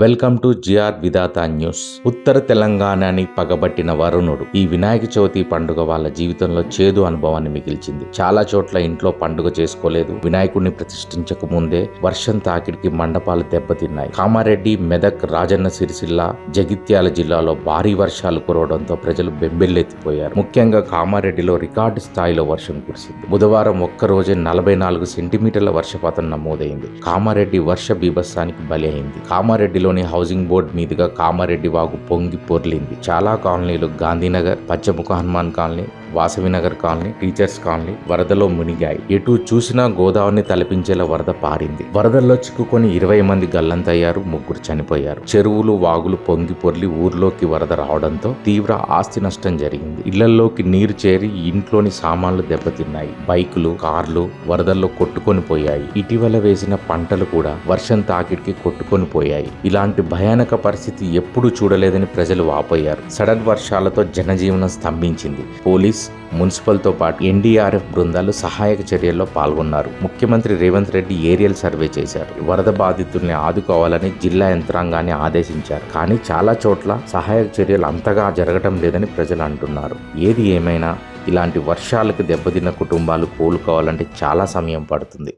Welcome to G R Vidhatha news. ఉత్తర తెలంగాణని పగబట్టిన వరుణుడు ఈ వినాయక చవితి పండుగ వాళ్ళ జీవితంలో చేదు అనుభవాన్ని మిగిల్చింది. చాలా చోట్ల ఇంట్లో పండుగ చేసుకోలేదు. వినాయకుడిని ప్రతిష్ఠించక ముందే వర్షం తాకిడికి మండపాలు దెబ్బతిన్నాయి. కామారెడ్డి మెదక్ రాజన్న సిరిసిల్ల జగిత్యాల జిల్లాలో భారీ వర్షాలు కురవడంతో ప్రజలు బెంబెల్లెత్తిపోయారు ముఖ్యంగా కామారెడ్డిలో రికార్డు స్థాయిలో వర్షం కురిసింది. బుధవారం ఒక్కరోజే నలభై నాలుగు సెంటీమీటర్ల వర్షపాతం నమోదైంది. కామారెడ్డి వర్ష బీభత్సానికి బలి అయింది కామారెడ్డిలో కామారెడ్డిలోని హౌసింగ్ బోర్డు మీదుగా కామారెడ్డి వాగు పొంగి పొర్లింది. చాలా కాలనీలు Gandhinagar Pachchamukha Hanuman colony Vasavinagar colony teachers colony వరదలో మునిగాయి. ఎటు చూసినా గోదావరిని తలపించేలా వరద పారింది. వరదల్లో చిక్కుకొని ఇరవై మంది గల్లంతయ్యారు ముగ్గురు చనిపోయారు. చెరువులు వాగులు పొంగి పొర్లి ఊర్లోకి వరద రావడంతో తీవ్ర ఆస్తి నష్టం జరిగింది. ఇళ్ళలోకి నీరు చేరి ఇంట్లోని సామాన్లు దెబ్బతిన్నాయి. బైకులు కార్లు వరదల్లో కొట్టుకొని పోయాయి. ఇటీవల వేసిన పంటలు కూడా వర్షం తాకిడికి కొట్టుకొని పోయాయి. ఇలాంటి భయానక పరిస్థితి ఎప్పుడూ చూడలేదని ప్రజలు వాపోయారు. సడన్ వర్షాలతో జనజీవనం స్తంభించింది. పోలీస్ పోలీస్ మున్సిపల్తో పాటు ఎన్డీఆర్ఎఫ్ బృందాలు సహాయక చర్యల్లో పాల్గొన్నారు. ముఖ్యమంత్రి రేవంత్ రెడ్డి ఏరియల్ సర్వే చేశారు. వరద బాధితుల్ని ఆదుకోవాలని జిల్లా యంత్రాంగాన్ని ఆదేశించారు. కానీ చాలా చోట్ల సహాయక చర్యలు అంతగా జరగటం లేదని ప్రజలు అంటున్నారు. ఏది ఏమైనా ఇలాంటి వర్షాలకు దెబ్బతిన్న కుటుంబాలు కోలుకోవాలంటే చాలా సమయం పడుతుంది.